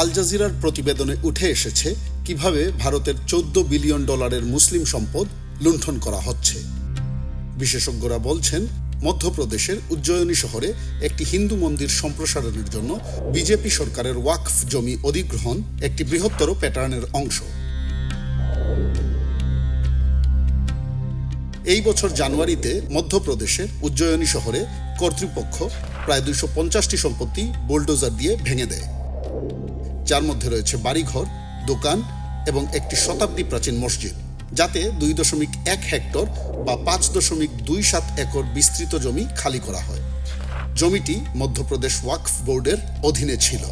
আল জাজিরার প্রতিবেদনে উঠে এসেছে কীভাবে ভারতের চোদ্দ বিলিয়ন ডলারের মুসলিম সম্পদ লুণ্ঠন করা হচ্ছে। বিশেষজ্ঞরা বলছেন, মধ্যপ্রদেশের উজ্জয়িনী শহরে একটি হিন্দু মন্দির সম্প্রসারণের জন্য বিজেপি সরকারের ওয়াকফ জমি অধিগ্রহণ একটি বৃহত্তর প্যাটার্নের অংশ। এই বছর জানুয়ারিতে মধ্যপ্রদেশের উজ্জয়িনী শহরে কর্তৃপক্ষ প্রায় দুইশো পঞ্চাশটি সম্পত্তি বোলডোজার দিয়ে ভেঙে দেয়। যার মধ্যে রয়েছে বাড়িঘর, দোকান এবং একটি শতাব্দী প্রাচীন মসজিদ, যাতে দুই দশমিক এক হেক্টর বা পাঁচ দশমিক দুই সাত একর বিস্তৃত জমি খালি করা হয়। জমিটি মধ্যপ্রদেশ ওয়াকফ বোর্ডের অধীনে ছিল।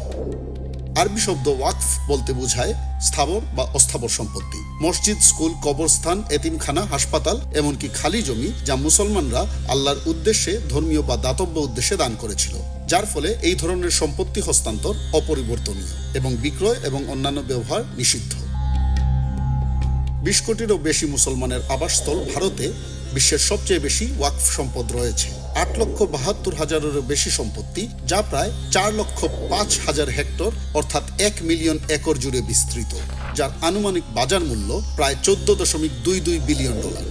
আরবি শব্দ ওয়াকফ বলতে বোঝায় স্থাবর বা অস্থাবর সম্পত্তি। মসজিদ, স্কুল, কবরস্থান, এতিমখানা, হাসপাতাল, এমনকি খালি জমি যা মুসলমানরা আল্লাহর উদ্দেশ্যে, ধর্মীয় বা দাতব্য উদ্দেশ্যে দান করেছিল। যার ফলে এই ধরনের সম্পত্তি হস্তান্তর অপরিবর্তনীয় এবং বিক্রয় এবং অন্যান্য ব্যবহার নিষিদ্ধ। বিশ কোটিরও বেশি মুসলমানের আবাসস্থল ভারতে বিশ্বের সবচেয়ে বেশি ওয়াকফ সম্পদ রয়েছে। আট লক্ষ বাহাত্তর হাজারেরও বেশি সম্পত্তি, যা প্রায় চার লক্ষ পাঁচ হাজার হেক্টর, অর্থাৎ এক মিলিয়ন একর জুড়ে বিস্তৃত, যার আনুমানিক বাজার মূল্য প্রায় চোদ্দ দশমিক দুই দুই বিলিয়ন ডলার।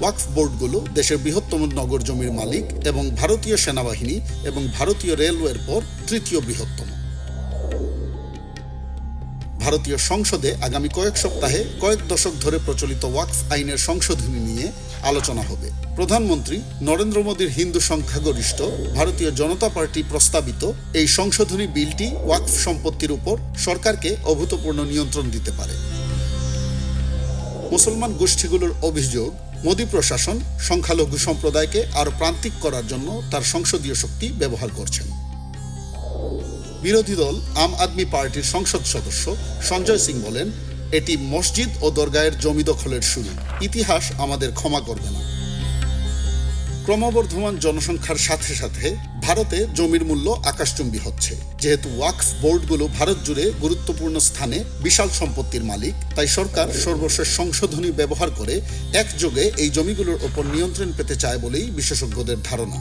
ওয়াকফ বোর্ডগুলো দেশের বৃহত্তম নগর জমির মালিক এবং ভারতীয় সেনাবাহিনী এবং ভারতীয় রেলওয়ের পর তৃতীয় বৃহত্তম। ভারতীয় সংসদে আগামী কয়েক সপ্তাহে কয়েক দশক ধরে প্রচলিত ওয়াকফ আইনের সংশোধনী নিয়ে আলোচনা হবে। প্রধানমন্ত্রী নরেন্দ্র মোদীর হিন্দু সংখ্যাগরিষ্ঠ ভারতীয় জনতা পার্টি প্রস্তাবিত এই সংশোধনী বিলটি ওয়াকফ সম্পত্তির উপর সরকারকে অভূতপূর্ণ নিয়ন্ত্রণ দিতে পারে। মুসলমান গোষ্ঠীগুলোর অভিযোগ, মোদী প্রশাসন সংখ্যালঘু সম্প্রদায়কে আরও প্রান্তিক করার জন্য তার সংসদীয় শক্তি ব্যবহার করছেন। বিরোধী দল আম আদমি পার্টির সংসদ সদস্য সঞ্জয় সিং বলেন, এটি মসজিদ ও দরগায়ের জমি দখলের শুরু। ইতিহাস আমাদের ক্ষমা করবে না। ক্রমবর্ধমান জনসংখ্যার সাথে সাথে ভারতে জমির মূল্য আকাশচুম্বী হচ্ছে। যেহেতু ওয়াকফ বোর্ডগুলো ভারত জুড়ে গুরুত্বপূর্ণ স্থানে বিশাল সম্পত্তির মালিক, তাই সরকার সর্বশেষ সংশোধনী ব্যবহার করে একযোগে এই জমিগুলোর ওপর নিয়ন্ত্রণ পেতে চায় বলেই বিশেষজ্ঞদের ধারণা।